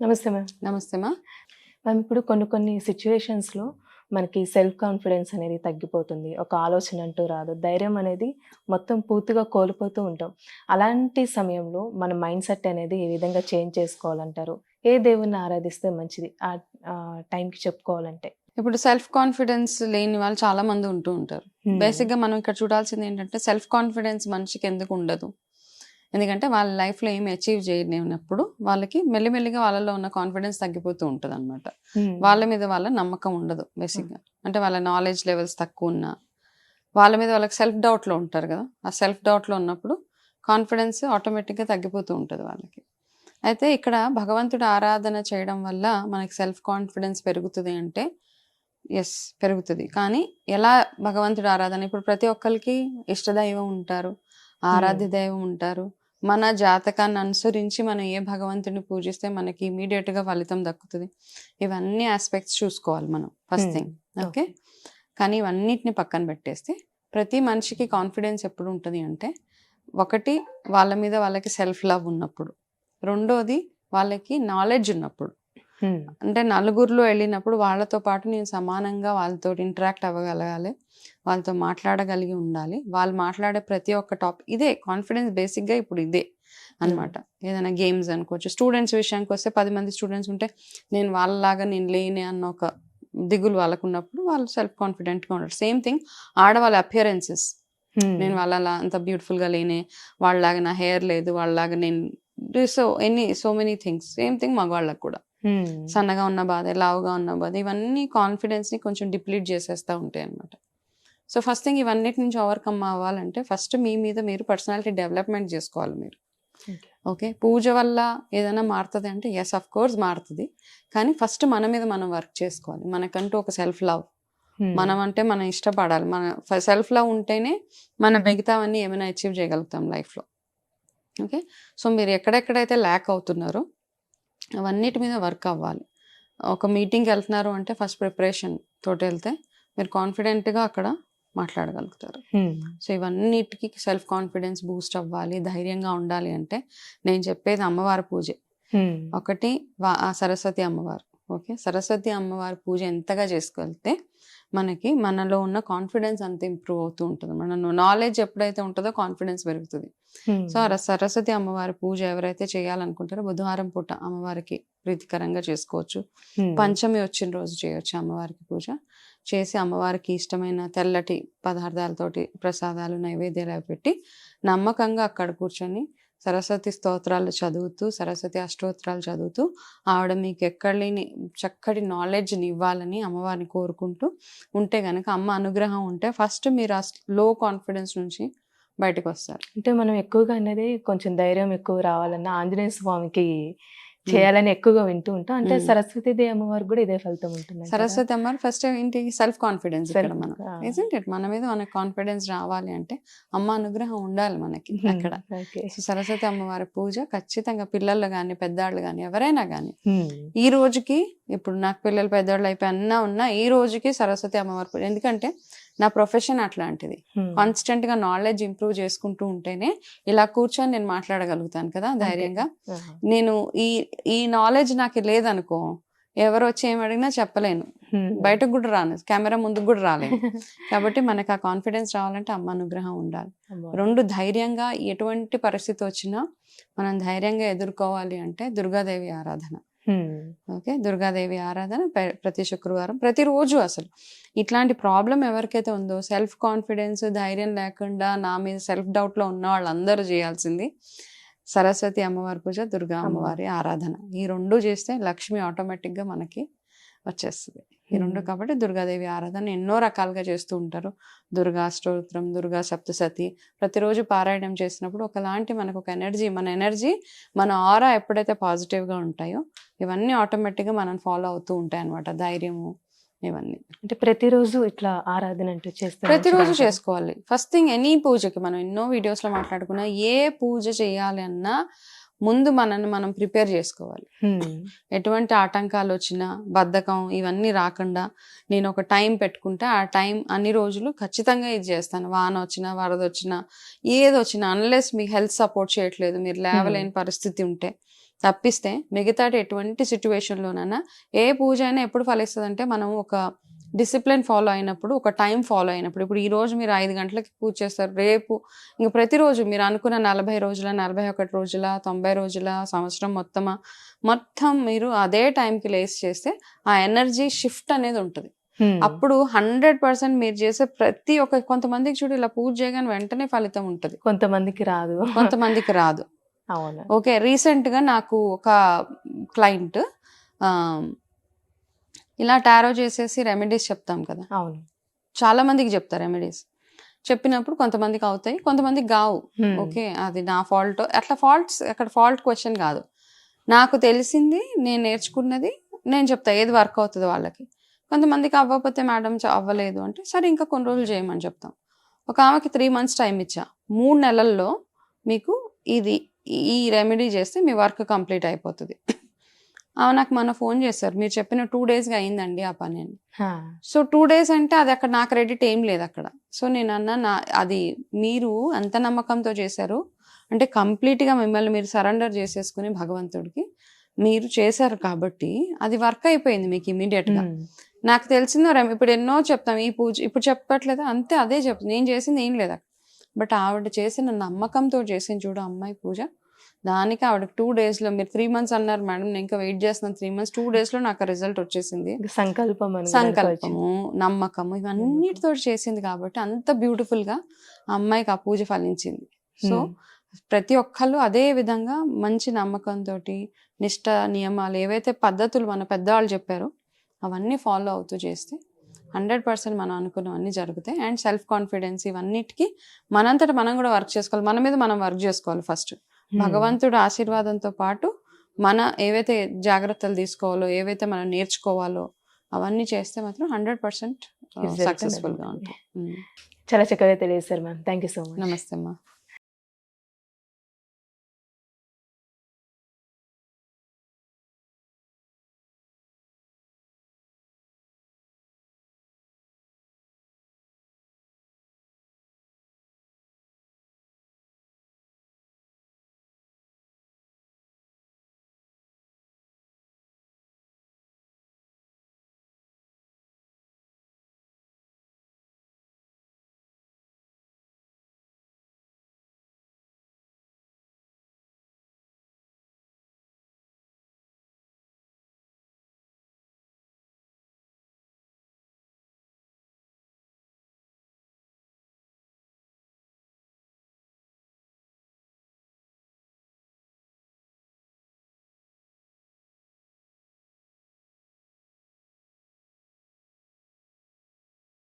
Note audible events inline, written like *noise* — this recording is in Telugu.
నమస్తే మ్యామ్. నమస్తే మా మ్యామ్ ఇప్పుడు కొన్ని కొన్ని సిచ్యువేషన్స్లో మనకి సెల్ఫ్ కాన్ఫిడెన్స్ అనేది తగ్గిపోతుంది. ఒక ఆలోచన అంటూ రాదు. ధైర్యం అనేది మొత్తం పూర్తిగా కోల్పోతూ ఉంటాం. అలాంటి సమయంలో మన మైండ్ సెట్ అనేది ఏ విధంగా చేంజ్ చేసుకోవాలంటారు? ఏ దేవుణ్ణి ఆరాధిస్తే మంచిది? ఆ ఆ టైంకి చెప్పుకోవాలంటే. ఇప్పుడు సెల్ఫ్ కాన్ఫిడెన్స్ లేని వాళ్ళు చాలా మంది ఉంటూ ఉంటారు. బేసిక్గా మనం ఇక్కడ చూడాల్సింది ఏంటంటే సెల్ఫ్ కాన్ఫిడెన్స్ మనిషికి ఎందుకు ఉండదు? ఎందుకంటే వాళ్ళ లైఫ్లో ఏమి అచీవ్ చేయలేనప్పుడు వాళ్ళకి మెల్లిమెల్లిగా వాళ్ళలో ఉన్న కాన్ఫిడెన్స్ తగ్గిపోతూ ఉంటది అనమాట వాళ్ళ మీద వాళ్ళ నమ్మకం ఉండదు బేసిక్గా అంటే వాళ్ళ నాలెడ్జ్ లెవెల్స్ తక్కువ ఉన్నా వాళ్ళ మీద వాళ్ళకి సెల్ఫ్ డౌట్లో ఉంటారు కదా. ఆ సెల్ఫ్ డౌట్లో ఉన్నప్పుడు కాన్ఫిడెన్స్ ఆటోమేటిక్గా తగ్గిపోతూ ఉంటది వాళ్ళకి. అయితే ఇక్కడ భగవంతుడు ఆరాధన చేయడం వల్ల మనకి సెల్ఫ్ కాన్ఫిడెన్స్ పెరుగుతుంది అంటే ఎస్ పెరుగుతుంది. కానీ ఎలా భగవంతుడు ఆరాధన? ఇప్పుడు ప్రతి ఒక్కరికి ఇష్టదైవం ఉంటారు ఆరాధ్య దైవం ఉంటారు మన జాతకాన్ని అనుసరించి మనం ఏ భగవంతుడిని పూజిస్తే మనకి ఇమీడియట్గా ఫలితం దక్కుతుంది. ఇవన్నీ ఆస్పెక్ట్స్ చూసుకోవాలి మనం ఫస్ట్. థింగ్ ఓకే కానీ ఇవన్నిటిని పక్కన పెట్టేస్తే ప్రతి మనిషికి కాన్ఫిడెన్స్ ఎప్పుడు ఉంటుంది అంటే ఒకటి వాళ్ళ మీద వాళ్ళకి సెల్ఫ్ లవ్ ఉన్నప్పుడు. రెండోది వాళ్ళకి నాలెడ్జ్ ఉన్నప్పుడు. అంటే నలుగురిలో వెళ్ళినప్పుడు వాళ్ళతో పాటు నేను సమానంగా వాళ్ళతో ఇంటరాక్ట్ అవ్వగలగాలి. వాళ్ళతో మాట్లాడగలిగి ఉండాలి. వాళ్ళు మాట్లాడే ప్రతి ఒక్క టాపిక్ ఇదే కాన్ఫిడెన్స్ బేసిక్గా ఇప్పుడు ఇదే అన్నమాట. ఏదైనా గేమ్స్ అనుకోవచ్చు స్టూడెంట్స్ విషయానికి వస్తే పది మంది స్టూడెంట్స్ ఉంటే నేను వాళ్ళలాగా నేను లేని అన్న ఒక దిగులు వాళ్ళకు ఉన్నప్పుడు వాళ్ళు సెల్ఫ్ కాన్ఫిడెంట్గా ఉంటారు సేమ్ థింగ్ ఆడవాళ్ళ అపియరెన్సెస్. నేను వాళ్ళ అంత beautiful గా లేనే వాళ్ళలాగా నా హెయిర్ లేదు వాళ్ళలాగా నేను so any so many things. Same thing మగవాళ్ళకి కూడా. సన్నగా ఉన్న బాధ లావుగా ఉన్న బాధ ఇవన్నీ కాన్ఫిడెన్స్ని కొంచెం డిప్లీట్ చేసేస్తూ ఉంటాయి అనమాట సో ఫస్ట్ థింగ్ ఇవన్నిటి నుంచి ఓవర్కమ్ అవ్వాలంటే ఫస్ట్ మీ మీద మీరు పర్సనాలిటీ డెవలప్మెంట్ చేసుకోవాలి మీరు. ఓకే. పూజ వల్ల ఏదైనా మారుతుంది అంటే ఎస్ అఫ్ కోర్స్ మారుతుంది. కానీ ఫస్ట్ మన మీద మనం వర్క్ చేసుకోవాలి. మనకంటూ ఒక సెల్ఫ్ లవ్ మనం అంటే మనం ఇష్టపడాలి. మన సెల్ఫ్ లవ్ ఉంటేనే మన మిగతావన్నీ ఏమైనా అచీవ్ చేయగలుగుతాం లైఫ్లో. ఓకే సో మీరు ఎక్కడెక్కడైతే ల్యాక్ అవుతున్నారో అవన్నిటి మీద వర్క్ అవ్వాలి. ఒక మీటింగ్కి వెళ్తున్నారు అంటే ఫస్ట్ ప్రిపరేషన్ తోటి వెళ్తే మీరు కాన్ఫిడెంట్గా అక్కడ మాట్లాడగలుగుతారు. సో ఇవన్నిటికి సెల్ఫ్ కాన్ఫిడెన్స్ బూస్ట్ అవ్వాలి ధైర్యంగా ఉండాలి అంటే నేను చెప్పేది అమ్మవారి పూజే. ఒకటి సరస్వతి అమ్మవారు. ఓకే? సరస్వతి అమ్మవారి పూజ ఎంతగా చేసుకెళ్తే మనకి మనలో ఉన్న కాన్ఫిడెన్స్ అంత ఇంప్రూవ్ అవుతూ ఉంటుంది. మన నాలెడ్జ్ ఎప్పుడైతే ఉంటుందో కాన్ఫిడెన్స్ పెరుగుతుంది. సో ఆ సరస్వతి అమ్మవారి పూజ ఎవరైతే చేయాలనుకుంటారో బుధవారం పూట అమ్మవారికి ప్రీతికరంగా చేసుకోవచ్చు. పంచమి వచ్చిన రోజు చేయొచ్చు అమ్మవారికి పూజ. చేసి అమ్మవారికి ఇష్టమైన తెల్లటి పదార్థాలతోటి ప్రసాదాలు నైవేద్యాలు అవి పెట్టి నమ్మకంగా అక్కడ కూర్చొని సరస్వతి స్తోత్రాలు చదువుతూ సరస్వతి అష్టోత్తరాలు చదువుతూ ఆవిడ మీకు ఎక్కడ లేని చక్కటి నాలెడ్జ్ని ఇవ్వాలని అమ్మవారిని కోరుకుంటూ ఉంటే కనుక అమ్మ అనుగ్రహం ఉంటే ఫస్ట్ మీరు ఆ లో కాన్ఫిడెన్స్ నుంచి బయటకు వస్తారు అంటే మనం ఎక్కువగా అనేది కొంచెం ధైర్యం ఎక్కువ రావాలన్న ఆంజనేయ స్వామికి చేయాలని ఎక్కువగా వింటూ ఉంటాం. అంటే. సరస్వతి దేవి అమ్మవారికి కూడా ఇదే ఫలితం ఉంటుంది సరస్వతి అమ్మ ఫస్ట్ ఏంటి సెల్ఫ్ కాన్ఫిడెన్స్ మనం it? మన మీద మనకు కాన్ఫిడెన్స్ రావాలి అంటే అమ్మ అనుగ్రహం ఉండాలి మనకి అక్కడ. సరస్వతి అమ్మవారి పూజ ఖచ్చితంగా పిల్లలు కానీ పెద్దాళ్ళు కానీ ఎవరైనా కానీ ఈ రోజుకి ఇప్పుడు నాకు పిల్లలు పెద్దవాళ్ళు అయిపోయి అన్నా ఉన్నా ఈ రోజుకి సరస్వతి అమ్మవారి పూజ. ఎందుకంటే నా ప్రొఫెషన్ అట్లాంటిది. కాన్స్టెంట్గా నాలెడ్జ్ ఇంప్రూవ్ చేసుకుంటూ ఉంటేనే ఇలా కూర్చొని నేను మాట్లాడగలుగుతాను కదా ధైర్యంగా. నేను ఈ ఈ నాలెడ్జ్ నాకు లేదనుకో ఎవరు వచ్చి ఏం అడిగినా చెప్పలేను. బయటకు కూడా రాను. కెమెరా ముందుకు కూడా రాలేను. *laughs* కాబట్టి మనకు ఆ కాన్ఫిడెన్స్ రావాలంటే అమ్మ అనుగ్రహం ఉండాలి. రెండు ధైర్యంగా ఎటువంటి పరిస్థితి వచ్చినా మనం ధైర్యంగా ఎదుర్కోవాలి అంటే దుర్గాదేవి ఆరాధన. ఓకే. దుర్గాదేవి ఆరాధన ప్రతి శుక్రవారం ప్రతిరోజు అసలు. ఇట్లాంటి ప్రాబ్లం ఎవరికైతే ఉందో సెల్ఫ్ కాన్ఫిడెన్స్ ధైర్యం లేకుండా నా మీద సెల్ఫ్ డౌట్లో ఉన్న వాళ్ళందరూ చేయాల్సింది సరస్వతి అమ్మవారి పూజ దుర్గా అమ్మవారి ఆరాధన. ఈ రెండు చేస్తే లక్ష్మి ఆటోమేటిక్గా మనకి వచ్చేస్తుంది. ఈ రెండు. కాబట్టి దుర్గాదేవి ఆరాధన ఎన్నో రకాలుగా చేస్తూ ఉంటారు. దుర్గా స్తోత్రం దుర్గా సప్తసతి ప్రతిరోజు పారాయణం చేసినప్పుడు ఒకలాంటి మనకు ఒక ఎనర్జీ మన ఎనర్జీ మన ఆరా ఎప్పుడైతే పాజిటివ్గా ఉంటాయో ఇవన్నీ ఆటోమేటిక్గా మనం ఫాలో అవుతూ ఉంటాయి అనమాట ధైర్యము ఇవన్నీ. అంటే ప్రతిరోజు ఇట్లా ఆరాధన అంటూ చేస్తే ప్రతిరోజు? చేసుకోవాలి. ఫస్ట్ థింగ్ ఎనీ పూజకి మనం ఎన్నో వీడియోస్లో మాట్లాడుకున్నా ఏ పూజ చేయాలి అన్నా ముందు మనల్ని మనం ప్రిపేర్ చేసుకోవాలి. ఎటువంటి ఆటంకాలు వచ్చినా బద్ధకం ఇవన్నీ రాకుండా నేను ఒక టైం పెట్టుకుంటే ఆ టైం అన్ని రోజులు ఖచ్చితంగా ఇది చేస్తాను. వాన వచ్చినా వరద వచ్చినా ఏది వచ్చినా అన్లెస్ మీకు హెల్త్ సపోర్ట్ చేయట్లేదు మీరు లేవలేని పరిస్థితి ఉంటే తప్పిస్తే మిగతాటి ఎటువంటి సిచ్యువేషన్లోనైనా ఏ పూజ అయినా ఎప్పుడు ఫలిస్తుంది అంటే మనం ఒక డిసిప్లిన్ ఫాలో అయినప్పుడు ఒక టైం ఫాలో అయినప్పుడు ఇప్పుడు ఈ రోజు మీరు ఐదు గంటలకి పూజ చేస్తారు రేపు ఇంక ప్రతిరోజు మీరు అనుకున్న నలభై రోజుల నలభై ఒకటి రోజుల తొంభై రోజుల సంవత్సరం మొత్తమా మొత్తం మీరు అదే టైంకి లేస్ చేస్తే ఆ ఎనర్జీ షిఫ్ట్ అనేది ఉంటుంది. అప్పుడు హండ్రెడ్ పర్సెంట్ మీరు చేసే ప్రతి ఒక్క కొంతమందికి చూడు ఇలా పూజ చేయగానే వెంటనే ఫలితం ఉంటుంది. కొంతమందికి రాదు. కొంతమందికి రాదు. ఓకే రీసెంట్గా నాకు ఒక క్లయింట్ ఇలా టారో చేసేసి రెమెడీస్ చెప్తాం కదా. అవును. చాలా మందికి చెప్తారు రెమెడీస్. చెప్పినప్పుడు కొంతమందికి అవుతాయి కొంతమందికి కావు. హ్మ్. ఓకే అది నా ఫాల్ట్. అట్లా ఫాల్ట్స్ అక్కడ ఫాల్ట్ క్వశ్చన్ కాదు. నాకు తెలిసింది నేను నేర్చుకున్నది నేను చెప్తా ఏది వర్క్ అవుతుంది వాళ్ళకి. కొంతమందికి అవ్వకపోతే మేడం అవ్వలేదు అంటే సరే ఇంకా కొన్ని రోజులు చేయమని చెప్తాం. ఒక ఆమెకి త్రీ మంత్స్ టైం ఇచ్చా. మూడు నెలల్లో మీకు ఇది ఈ రెమెడీ చేస్తే మీ వర్క్ కంప్లీట్ అయిపోతుంది. నాకు మన ఫోన్ చేశారు. మీరు చెప్పిన టూ డేస్గా అయిందండి ఆ పని. అని. సో టూ డేస్ అంటే అది అక్కడ నాకు క్రెడిట్ ఏం లేదు అక్కడ. సో నేను అన్నా నా అది మీరు అంత నమ్మకంతో చేశారు? అంటే కంప్లీట్గా మిమ్మల్ని మీరు సరెండర్ చేసేసుకుని భగవంతుడికి మీరు చేశారు కాబట్టి అది వర్క్ అయిపోయింది మీకు ఇమీడియట్గా. నాకు తెలిసిందో రెమ్ ఇప్పుడు ఎన్నో చెప్తాం ఈ పూజ ఇప్పుడు చెప్పట్లేదు? అంతే అదే చెప్తాను నేను చేసింది ఏం లేదు అక్కడ. బట్ ఆవిడ చేసిన నమ్మకంతో చేసిన చూడు అమ్మాయి పూజ. దానికి ఆవిడ టూ డేస్లో మీరు త్రీ మంత్స్ అన్నారు మేడం నేను ఇంకా వెయిట్ చేస్తున్నాను త్రీ మంత్స్ టూ డేస్లో నాకు రిజల్ట్ వచ్చేసింది సంకల్పం. సంకల్పము నమ్మకము ఇవన్నిటితో చేసింది కాబట్టి అంత బ్యూటిఫుల్గా ఆ అమ్మాయికి ఆ పూజ ఫలించింది సో హ్మ్. ప్రతి ఒక్కళ్ళు అదే విధంగా మంచి నమ్మకంతో నిష్ట నియమాలు ఏవైతే పద్ధతులు మన పెద్దవాళ్ళు చెప్పారో అవన్నీ ఫాలో అవుతూ చేస్తే హండ్రెడ్ పర్సెంట్ మనం అనుకున్నవన్నీ జరుగుతాయి అండ్ సెల్ఫ్ కాన్ఫిడెన్స్ ఇవన్నిటికీ మనంతట మనం కూడా వర్క్ చేసుకోవాలి మన మీద మనం వర్క్ చేసుకోవాలి ఫస్ట్. భగవంతుడు ఆశీర్వాదంతో పాటు మన ఏవైతే జాగ్రత్తలు తీసుకోవాలో ఏవైతే మనం నేర్చుకోవాలో అవన్నీ చేస్తే మాత్రం హండ్రెడ్ పర్సెంట్ Result సక్సెస్ఫుల్గా ఉంటుంది. ఉంటాం. చాలా చక్కగా తెలియజేశారు ma'am. Thank you so much. నమస్తే అమ్మా.